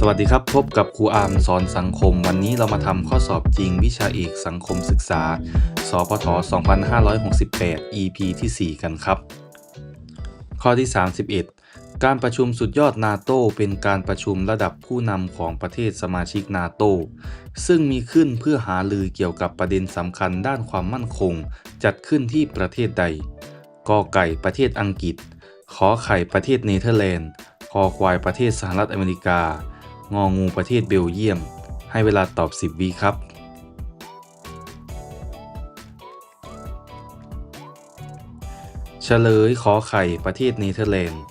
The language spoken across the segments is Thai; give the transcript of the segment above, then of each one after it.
สวัสดีครับ พบกับครูอามสอนสังคม วันนี้เรามาทำข้อสอบจริงวิชาเอกสังคมศึกษา สพท 2568 EP ที่ 4 กันครับ ข้อที่ 31 การประชุมสุดยอดนาโตเป็นการประชุมระดับผู้นำของประเทศสมาชิกนาโตซึ่งมีขึ้นเพื่อหาลือเกี่ยวกับประเด็นสำคัญด้านความมั่นคง จัดขึ้นที่ประเทศใดกอไก่ประเทศอังกฤษขอไข่ประเทศเนเธอร์แลนด์คอควายประเทศสหรัฐอเมริกา งองูประเทศเบลเยียม ให้เวลาตอบ 10วิครับเฉลยขอไข่ประเทศเนเธอร์แลนด์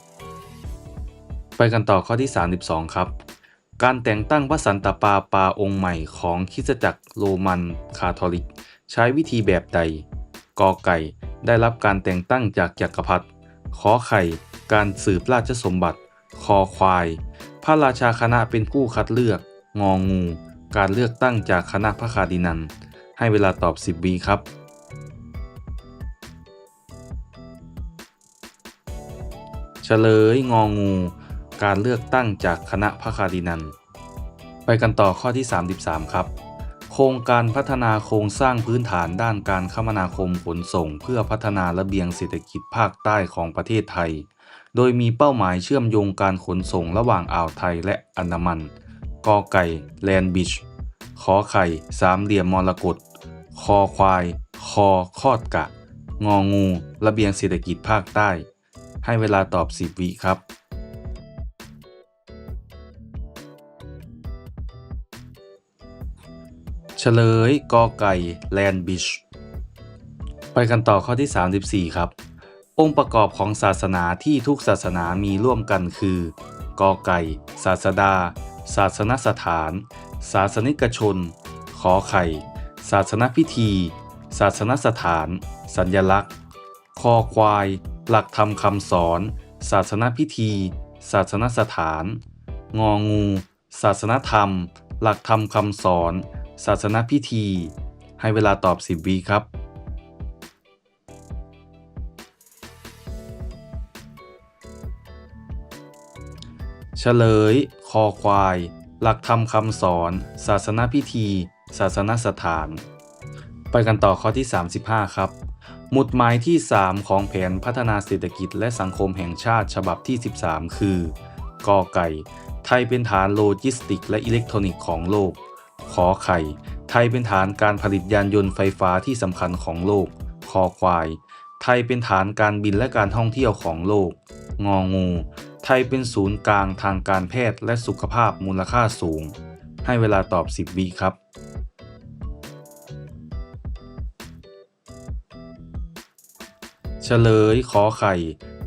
ไปกันต่อข้อที่ 32 ครับ การแต่งตั้งพระสันตะปาปาองค์ใหม่ของคริสตจักรโรมันคาทอลิก ใช้วิธีแบบใดกอไก่ได้รับการแต่งตั้งจากจักรพรรดิขอไข่ การสืบราชสมบัติ คอควาย ระราชาคณะเป็นผู้คัดเลือก งองู การเลือกตั้งจากคณะพระคาดินัน ให้เวลาตอบ 10วิครับเฉลยงองู การเลือกตั้งจากคณะพระคาดินัน ไปกันต่อข้อที่ 33 ครับ โครงการพัฒนาโครงสร้างพื้นฐานด้านการคมนาคมขนส่ง เพื่อพัฒนาระเบียงเศรษฐกิจภาคใต้ของประเทศไทย โดยมีเป้าหมายเชื่อมโยงการขนส่งระหว่างอ่าวไทยและอันดามัน กอไก่แลนบิช ขอไข่ สามเหลี่ยมมรกต คอควาย คอคอดกะ งองู ระเบียงเศรษฐกิจภาคใต้ ให้เวลาตอบ 10 วิครับเฉลยกอไก่แลนบิช ไปกันต่อข้อที่ 34 ครับ องค์ประกอบของศาสนาที่ทุกศาสนามีร่วมกันคือกอไก่ ศาสดา ศาสนสถาน ศาสนิกชน ขอไข่ ศาสนพิธี ศาสนสถาน สัญลักษณ์ คอควาย หลักธรรมคำสอน ศาสนพิธี ศาสนสถาน งองู ศาสนธรรม หลักธรรมคำสอน ศาสนพิธี ให้เวลาตอบ 10วิครับ เฉลย คอควาย หลักธรรมคำสอน ศาสนพิธี ศาสนสถาน ไปกันต่อข้อที่ 35 ครับ หมุดหมายที่ 3 ของแผนพัฒนาเศรษฐกิจและสังคมแห่งชาติฉบับที่ 13 คือกอไก่ ไทยเป็นฐานโลจิสติก และอิเล็กทรอนิกส์ของโลก ขอไข่ ไทยเป็นฐานการผลิตยานยนต์ไฟฟ้าที่สำคัญของโลก คอควาย ไทยเป็นฐานการบินและการท่องเที่ยวของโลก งองู ไทยเป็นศูนย์กลางทางการแพทย์และสุขภาพมูลค่าสูง ให้เวลาตอบ 10 วิครับเฉลยขอไข่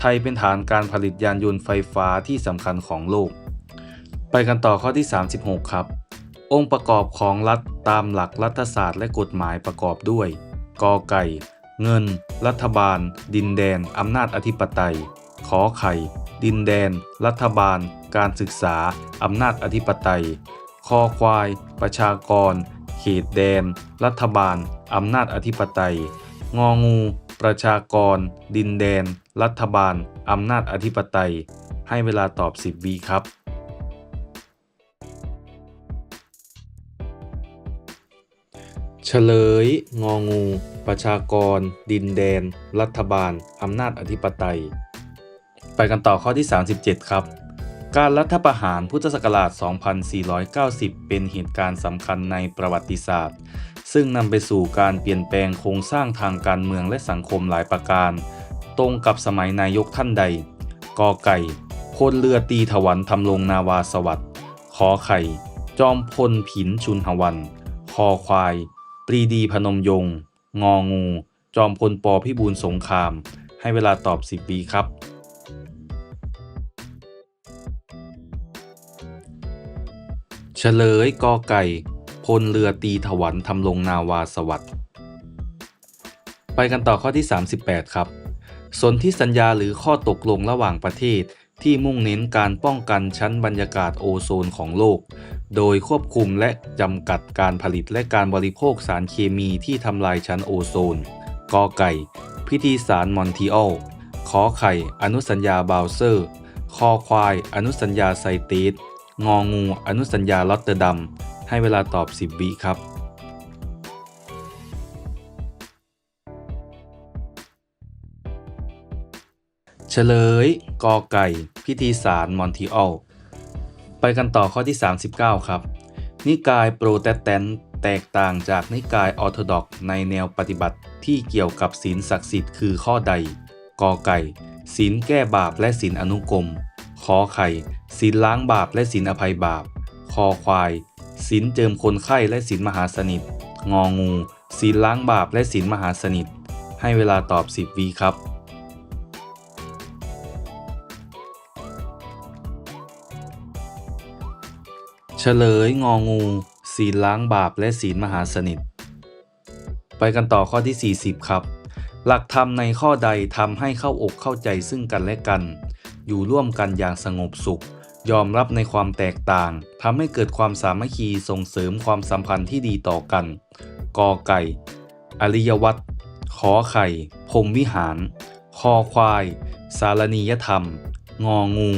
ไทยเป็นฐานการผลิตยานยนต์ไฟฟ้าที่สำคัญของโลก ไปกันต่อข้อที่ 36 ครับ องค์ประกอบของรัฐตามหลักรัฐศาสตร์และกฎหมายประกอบด้วย กอไก่ เงิน รัฐบาล ดินแดน อำนาจอธิปไตย ขอไข่ ดินแดน รัฐบาล การศึกษา อำนาจอธิปไตย คอควาย ประชากร เขตแดน รัฐบาล อำนาจอธิปไตย งองู ประชากร ดินแดน รัฐบาล อำนาจอธิปไตย ให้เวลาตอบ 10วิครับเฉลย งองู ประชากร ดินแดน รัฐบาล อำนาจอธิปไตย ไปกันต่อข้อที่ 37 ครับ การรัฐประหารพุทธศักราช 2490 เป็นเหตุการณ์สำคัญในประวัติศาสตร์ ซึ่งนำไปสู่การเปลี่ยนแปลงโครงสร้างทางการเมืองและสังคมหลายประการ ตรงกับสมัยนายกท่านใดกอไก่พลเรือตีถวันทำลงนาวาสวัสดิ์ขอไข่ จอมพลผินชุนหวัน คอควาย ปรีดีพนมยง งองู จอมพลปพิบูลสงคราม ให้เวลาตอบ 10ปีครับ เฉลยกอไก่ พลเรือตีถวันทำลงนาวาสวัสด์ไปกันต่อข้อที่ 38 ครับ สนธิสัญญาหรือข้อตกลงระหว่างประเทศที่มุ่งเน้นการป้องกันชั้นบรรยากาศโอโซนของโลก โดยควบคุมและจำกัดการผลิตและการบริโภคสารเคมีที่ทำลายชั้นโอโซน กอไก่ พิธีสารมอนทรีออลขอไข่ อนุสัญญาบาวเซอร์ คอควาย อนุสัญญาไซเตส งองู อนุสัญญาลอตเตอร์ดัมให้เวลาตอบ 10 วิครับ เฉลย กอไก่ พิธีสารมอนทิออล ไปกันต่อข้อที่ 39 ครับ นิกายโปรเตสแตนต์แตกต่างจากนิกายออร์โธดอกในแนวปฏิบัติที่เกี่ยวกับศีลศักดิ์สิทธิ์คือข้อใด กอไก่ ศีลแก้บาปและศีลอนุกรม ขอไข่ศีลล้างบาปและศีลอภัยบาป คอควายศีลเจิมคนไข้และศีลมหาสนิท งองูศีลล้างบาปและศีลมหาสนิท ให้เวลาตอบ 10วิครับเฉลยงองู ศีลล้างบาปและศีลมหาสนิท ไปกันต่อข้อที่ 40 ครับ หลักธรรมในข้อใดทำให้เข้าอกเข้าใจซึ่งกันและกัน อยู่ร่วมกันอย่างสงบสุข ยอมรับในความแตกต่างทำให้เกิดความสามัคคีส่งเสริมความสัมพันธ์ที่ดีต่อกันกอไก่ อริยวัตรขอไข่ พรมวิหาร คอควาย สารณียธรรม งองู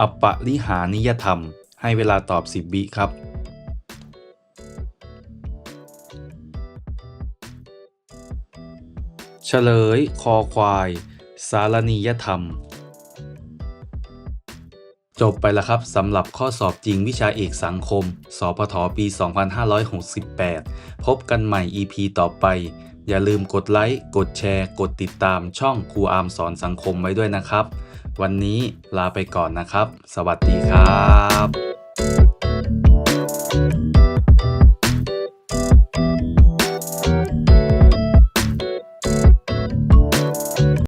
อัปปะริหานิยธรรม ให้เวลาตอบ10วิครับเฉลย คอควาย สารณียธรรม จบไปแล้วครับสำหรับข้อสอบจริงวิชาเอกสังคม สพทปี 2568 พบกันใหม่ EP ต่อไป อย่าลืมกดไลค์ กดแชร์ กดติดตามช่องครูอาร์มสอนสังคมไว้ด้วยนะครับ วันนี้ลาไปก่อนนะครับ สวัสดีครับ